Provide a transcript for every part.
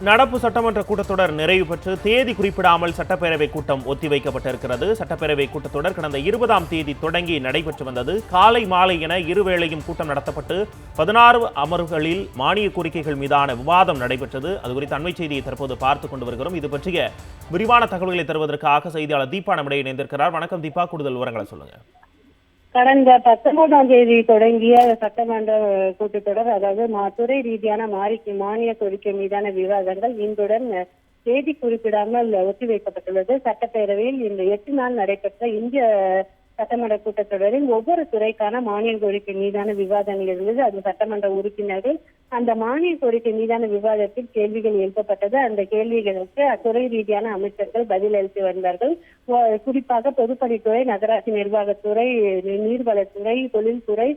நடப்பு சட்டமன்ற கூட்டத்தொடர் நிறைவு பெற்று தேதி குறிப்பிடாமல் சட்டப்பேரவை கூட்டம் ஒத்திவைக்கப்பட்டிருக்கிறது. சட்டப்பேரவை கூட்டத்தொடர் கடந்த இருபதாம் தேதி தொடங்கி நடைபெற்று வந்தது. காலை மாலை என இருவேளையும் கூட்டம் நடத்தப்பட்டு பதினாறு அமர்வுகளில் மானிய கோரிக்கைகள் மீதான விவாதம் நடைபெற்றது. அது குறித்த அண்மை செய்தியை தற்போது பார்த்துக் கொண்டு வருகிறோம். இது பற்றிய விரிவான தகவல்களை தருவதற்காக செய்தியாளர் தீபா நம்முடைய இணைந்திருக்கிறார். வணக்கம் தீபா. கூடுதல் விவரங்களை சொல்லுங்க. கடந்த பத்தொன்பதாம் தேதி தொடங்கிய சட்டமன்ற கூட்டத்தொடர் அதாவது துறை ரீதியான மாறி மானிய கோரிக்கை மீதான விவாதங்கள் இன்றுடன் தேதி குறிப்பிடாமல் ஒத்திவைக்கப்பட்டுள்ளது. சட்டப்பேரவையில் இந்த எட்டு நாள் நடைபெற்ற இந்திய சட்டமன்ற கூட்டத்தொடரில் ஒவ்வொரு துறைக்கான மானிய கோரிக்கை மீதான விவாதங்கள் இருந்தது. அது சட்டமன்ற உறுப்பினர்கள் அந்த மானிய கோரிக்கை மீதான விவாதத்தில் கேள்விகள் எழுப்பப்பட்டது. அந்த கேள்விகளுக்கு அத்துறை ரீதியான அமைச்சர்கள் பதில் அளித்து வந்தார்கள். குறிப்பாக பொதுப்பணித்துறை நகராட்சி நிர்வாகத்துறை நீர்வளத்துறை தொழில்துறை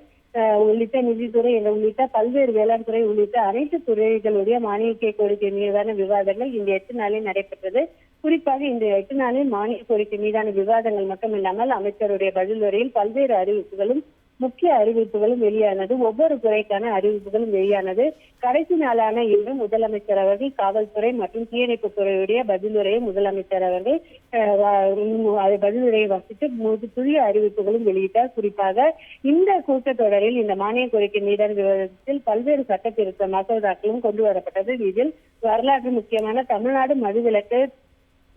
உள்ளிட்ட நிதித்துறை என உள்ளிட்ட பல்வேறு வேளாண் துறை உள்ளிட்ட அனைத்து துறைகளுடைய மானிய கோரிக்கை மீதான விவாதங்கள் இந்த எட்டு நாளில் நடைபெற்றது. குறிப்பாக இந்த எட்டு நாளில் மானிய கோரிக்கை மீதான விவாதங்கள் மட்டுமில்லாமல் அமைச்சருடைய பதில் வரையில் பல்வேறு அறிவிப்புகளும் முக்கிய அறிவிப்புகளும் வெளியானது. ஒவ்வொரு துறைக்கான அறிவிப்புகளும் வெளியானது. கடைசி நாளான இன்று முதலமைச்சர் அவர்கள் காவல்துறை மற்றும் தீயணைப்பு துறையுடைய பதிலுரையை முதலமைச்சர் அவர்கள் அஹ், பதிலுரையை வசித்து மு- புதிய அறிவிப்புகளும் வெளியிட்டார். குறிப்பாக இந்த கூட்டத்தொடரில் இந்த மானிய கோரிக்கை மீதான விவாதத்தில் பல்வேறு சட்டத்திருத்த மசோதாக்களும் கொண்டு வரப்பட்டது. இதில் வரலாற்று முக்கியமான தமிழ்நாடு மதுவிலக்கு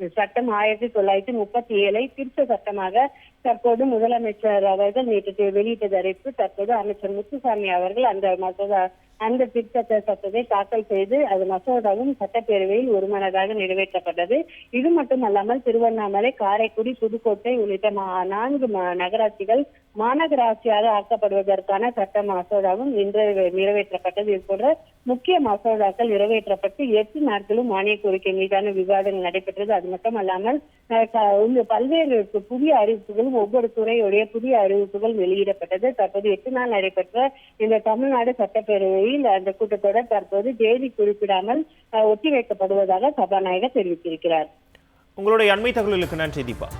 சட்டம் ஆயிரத்தி தொள்ளாயிரத்தி முப்பத்தி ஏழை திருத்த சட்டமாக தற்போது முதலமைச்சர் அவர்கள் நேற்று வெளியிட்டது அறிவிப்பு. தற்போது அமைச்சர் முத்துசாமி அவர்கள் அந்த மசோதா அந்த திருத்த சட்டத்தை தாக்கல் செய்து அது மசோதாவும் சட்டப்பேரவையில் ஒருமனதாக நிறைவேற்றப்பட்டது. இது மட்டுமல்லாமல் திருவண்ணாமலை காரைக்குடி புதுக்கோட்டை உள்ளிட்ட மா- நான்கு நகராட்சிகள் மாநகராட்சியாக ஆக்கப்படுவதற்கான சட்ட மசோதாவும் இன்று நிறைவேற்றப்பட்டது. இது போன்ற முக்கிய மசோதாக்கள் நிறைவேற்றப்பட்டு எட்டு நாட்களும் மானிய கோரிக்கை மீதான விவாதங்கள் நடைபெற்றது. அது மட்டுமல்லாமல் பல்வேறு புதிய அறிவிப்புகளும் ஒவ்வொரு துறையுடைய புதிய அறிவிப்புகள் வெளியிடப்பட்டது. தற்போது எட்டு நாள் நடைபெற்ற இந்த தமிழ்நாடு சட்டப்பேரவையில் அந்த கூட்டத்தொடர் தற்போது தேதி குறிப்பிடாமல் ஒத்திவைக்கப்படுவதாக சபாநாயகர் தெரிவித்திருக்கிறார். உங்களுடைய அண்மை தகவல்களுக்கு நன்றி தீபா.